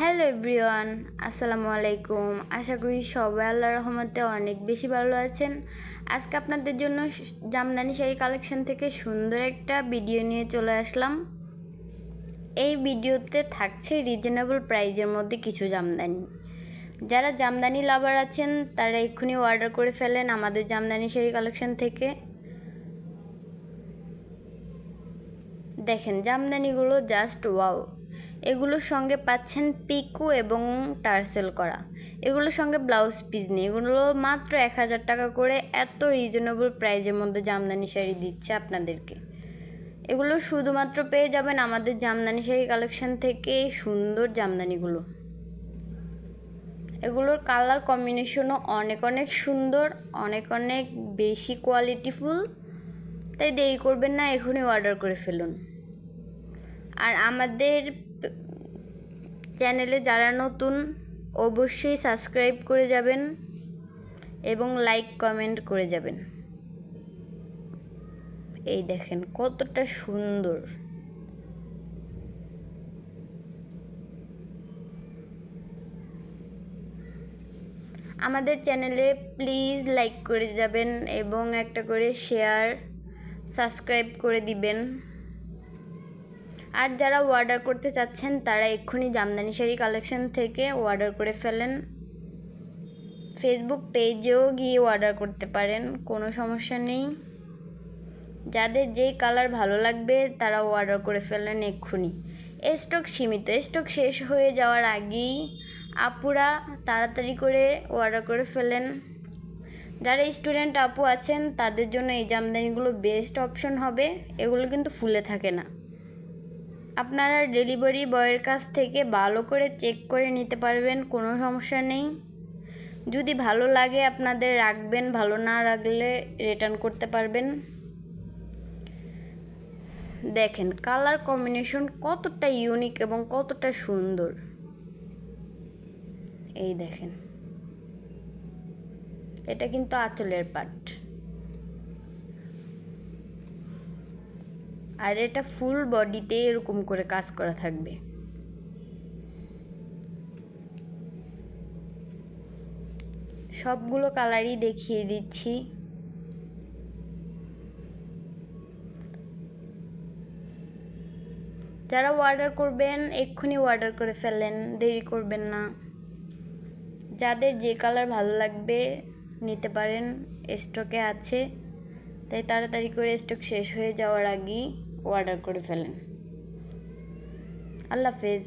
Hello everyone, আসসালামু আলাইকুম। আশা করি সবাই আল্লাহ রহমতে অনেক বেশি ভালো আছেন। আজকে আপনাদের জন্য জামদানি শাড়ি কালেকশন থেকে সুন্দর একটা ভিডিও নিয়ে চলে আসলাম। এই ভিডিওতে থাকছে রিজনেবল প্রাইজের মধ্যে কিছু জামদানি। যারা জামদানি লাভার আছেন, তারা এক্ষুনি অর্ডার করে ফেলেন আমাদের জামদানি শাড়ি কালেকশন থেকে। দেখেন, জামদানিগুলো জাস্ট ওয়াও এগুলোর সঙ্গে পাচ্ছেন পিকু এবং টার্সেল করা। এগুলোর সঙ্গে ব্লাউজ পিস নেই। এগুলো মাত্র এক হাজার টাকা করে এত রিজনেবল প্রাইজের মধ্যে জামদানি শাড়ি দিচ্ছে আপনাদেরকে। এগুলো শুধুমাত্র পেয়ে যাবেন আমাদের জামদানি শাড়ি কালেকশন থেকে এই সুন্দর জামদানিগুলো। এগুলোর কালার কম্বিনেশনও অনেক অনেক সুন্দর, অনেক অনেক বেশি কোয়ালিটিফুল। তাই দেরি করবেন না, এখনই অর্ডার করে ফেলুন। আর আমাদের চ্যানেলে যারা নতুন, অবশ্যই সাবস্ক্রাইব করে যাবেন এবং লাইক, কমেন্ট করে যাবেন। এই দেখেন কতটা সুন্দর। আমাদের চ্যানেলে প্লিজ লাইক করে যাবেন এবং একটা করে শেয়ার, সাবস্ক্রাইব করে দিবেন। আর যারা অর্ডার করতে চাচ্ছেন, তারা এক্ষুনি জামদানি শাড়ি কালেকশন থেকে অর্ডার করে ফেলেন। ফেসবুক পেজেও গিয়ে অর্ডার করতে পারেন, কোনো সমস্যা নেই। যাদের যেই কালার ভালো লাগবে, তারা অর্ডার করে ফেলেন এক্ষুনি। স্টক সীমিত স্টক শেষ হয়ে যাওয়ার আগেই আপুরা তাড়াতাড়ি করে অর্ডার করে ফেলেন। যারা স্টুডেন্ট আপু আছেন, তাদের জন্য এই জামদানিগুলো বেস্ট অপশন হবে। এগুলো কিন্তু ফুলে থাকে না। আপনারা ডেলিভারি বয়ের কাছ থেকে ভালো করে চেক করে নিতে পারবেন, কোনো সমস্যা নেই। যদি ভালো লাগে আপনাদের রাখবেন, ভালো না রাখলে রিটার্ন করতে পারবেন। দেখেন কালার কম্বিনেশন কতটা ইউনিক এবং কতটা সুন্দর। এই দেখেন, এটা কিন্তু আঁচলের পাট আর এটা ফুল বডিতে এরকম করে কাজ করা থাকবে। সবগুলো কালারই দেখিয়ে দিচ্ছি। যারা অর্ডার করবেন, এক্ষুনি অর্ডার করে ফেলেন দেরি করবেন না। যাদের যে কালার ভালো লাগবে, নিতে পারেন। স্টকে আছে। তাই তাড়াতাড়ি করে স্টক শেষ হয়ে যাওয়ার আগেই অর্ডার করে ফেলেন আল্লাহ হাফেজ